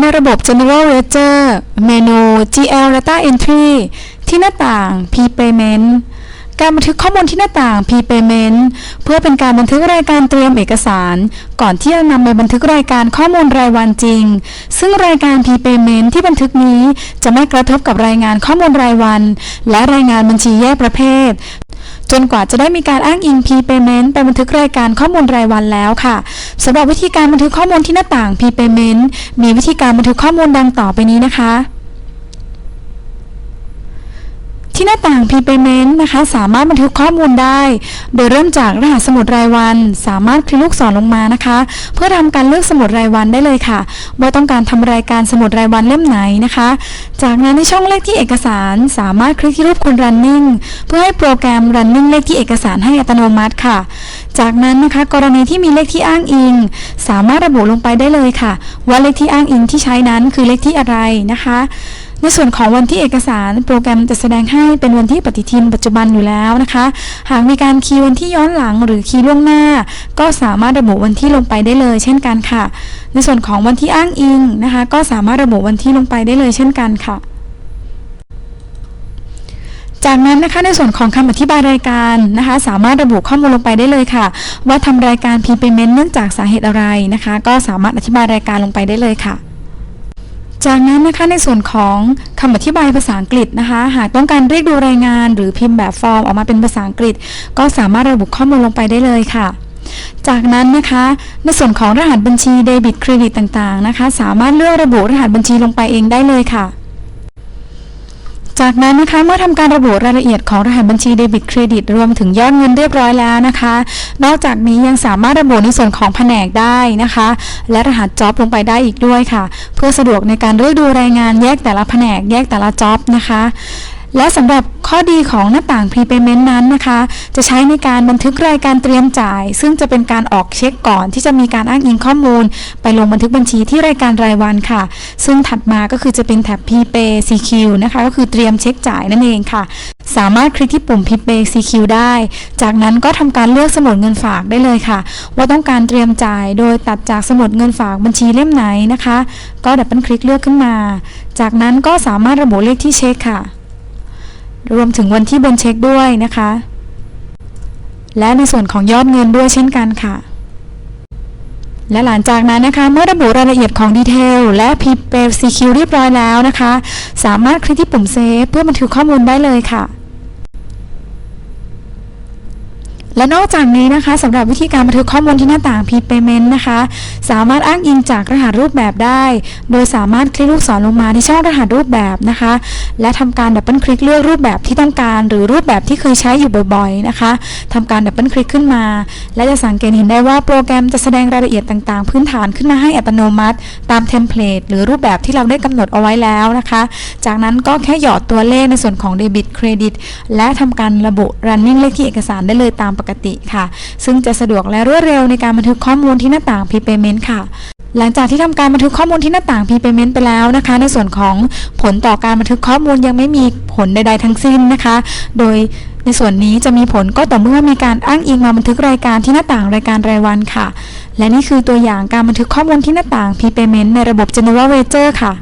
ในระบบ General Ledger เมนู GL Data Entry ที่หน้าต่าง P Payment การบันทึกข้อมูลที่หน้าต่าง P Payment เพื่อเป็นการบันทึกรายการเตรียมเอกสาร ก่อนที่จะนำไปบันทึกรายการข้อมูลรายวันจริง ซึ่งรายการ P Payment ที่บันทึกนี้จะไม่กระทบกับรายงานข้อมูลรายวัน และรายงานบัญชีแยกประเภท จนกว่าจะได้มีการอ้างอิง P Payment ไปบันทึกรายการข้อมูลรายวันแล้วค่ะสำหรับวิธีการบันทึกข้อมูลที่หน้าต่าง P Payment มีวิธีการบันทึกข้อมูลดังต่อไปนี้นะคะ ที่หน้าต่าง P Payment นะคะ สามารถบันทึกข้อมูลได้ โดยเริ่มจากรหัสสมุดรายวัน สามารถคลิกลูกศรลงมานะคะ เพื่อทำการเลือกสมุดรายวันได้เลยค่ะ ว่าต้องการทำรายการสมุดรายวันเล่มไหนนะคะ จากนั้นในช่องเลขที่เอกสาร สามารถคลิกที่รูปคน running เพื่อให้โปรแกรม running เลขที่เอกสารให้อัตโนมัติค่ะ จากนั้นนะคะกรณีที่มีเลขที่อ้างอิง สามารถระบุลงไปได้เลยค่ะ ว่าเลขที่อ้างอิงที่ใช้นั้นคือเลขที่อะไรนะคะ ในส่วนของวันที่เอกสารโปรแกรมจะแสดงให้เป็นวันที่ปฏิทินปัจจุบันอยู่แล้วนะคะ หากมีการคีย์วันที่ย้อนหลังหรือคีย์ล่วงหน้า ก็สามารถระบุวันที่ลงไปได้เลย เช่นกันค่ะ ในส่วนของวันที่อ้างอิงนะคะ ก็สามารถระบุวันที่ลงไปได้เลยเช่นกันค่ะจากนั้นนะคะในส่วนของคำอธิบายรายการนะคะ สามารถระบุข้อมูลลงไปได้เลยค่ะ ว่าทำรายการ P Payment เนื่องจากสาเหตุอะไรนะคะ ก็สามารถอธิบายรายการลงไปได้เลยค่ะ จากนั้นนะคะในส่วนของคำอธิบายภาษาอังกฤษนะคะ หากต้องการเรียกดูรายงาน หรือพิมพ์แบบฟอร์มออกมาเป็นภาษาอังกฤษ ก็สามารถระบุข้อมูลลงไปได้เลยค่ะ จากนั้นนะคะ ในส่วนของรหัสบัญชีเดบิตเครดิตต่างๆนะคะ สามารถเลือกระบุรหัสบัญชีลงไปเองได้เลยค่ะ จากนั้นนะคะเมื่อทำการระบุรายละเอียดของรหัสบัญชีเดบิตเครดิตรวมถึงยอดเงินเรียบร้อยแล้วนะคะ นอกจากนี้ยังสามารถระบุในส่วนของแผนกได้นะคะ และรหัสจ็อบลงไปได้อีกด้วยค่ะ เพื่อสะดวกในการเลือกดูรายงานแยกแต่ละแผนกแยกแต่ละจ็อบนะคะ และสำหรับข้อดีของหน้าต่าง Prepayment นั้นนะคะ จะใช้ในการบันทึกรายการเตรียมจ่าย ซึ่งจะเป็นการออกเช็คก่อนที่จะมีการอ้างอิงข้อมูล ไปลงบันทึกบัญชีที่รายการรายวันค่ะ ซึ่งถัดมาก็คือจะเป็นแท็บ Prepay CQ นะคะก็คือเตรียมเช็คจ่ายนั่นเองค่ะ สามารถคลิกที่ปุ่ม Prepay CQ ได้ จากนั้นก็ทำการเลือกสมุดเงินฝากได้เลยค่ะ ว่าต้องการเตรียมจ่าย โดยตัดจากสมุดเงินฝากบัญชีเล่มไหนนะคะ ก็ดับเบิลคลิกเลือกขึ้นมา จากนั้นก็สามารถระบุเลขที่เช็คค่ะ รวมถึงวันที่บนเช็คด้วยนะคะ และในส่วนของยอดเงินด้วยเช่นกันค่ะ และหลังจากนั้นนะคะ เมื่อระบุรายละเอียดของดีเทลและ p p a CQ เรียบร้อยแล้วนะคะ สามารถคลิกที่ปุ่มเซฟเพื่อบันทึกข้อมูลได้เลยค่ะ และนอกจากนี้นะคะสำหรับวิธีการบันทึกข้อมูลที่หน้าต่าง P Payment นะคะ สามารถอ้างอิงจากรหัสรูปแบบได้ โดยสามารถคลิกลูกศรลงมาที่ช่องรหัสรูปแบบนะคะ และทำการดับเบิลคลิกเลือกรูปแบบที่ต้องการ หรือรูปแบบที่เคยใช้อยู่บ่อยๆนะคะทำการดับเบิลคลิกขึ้นมา และจะสังเกตเห็นได้ว่าโปรแกรมจะแสดงรายละเอียดต่างๆ พื้นฐานขึ้นมาให้อัตโนมัติ ตามเทมเพลตหรือรูปแบบที่เราได้กำหนดเอาไว้แล้วนะคะ จากนั้นก็แค่หยอดตัวเลขในส่วนของเดบิตเครดิตและทำการระบุ running เลขที่เอกสารได้เลยตามปกติค่ะ ซึ่งจะสะดวกและรวดเร็วในการบันทึกข้อมูลที่หน้าต่าง P-Payment ค่ะหลังจากที่ทำการบันทึกข้อมูลที่หน้าต่าง P-Payment ไปแล้วนะคะ ในส่วนของผลต่อการบันทึกข้อมูลยังไม่มีผลใด ๆ ทั้งสิ้นนะคะ โดยในส่วนนี้จะมีผลก็ต่อเมื่อมีการอ้างอิงมาบันทึกรายการที่หน้าต่างรายการรายวันค่ะ และนี่คือตัวอย่างการบันทึกข้อมูลที่หน้าต่าง P-Payment ในระบบ General Ledger ค่ะ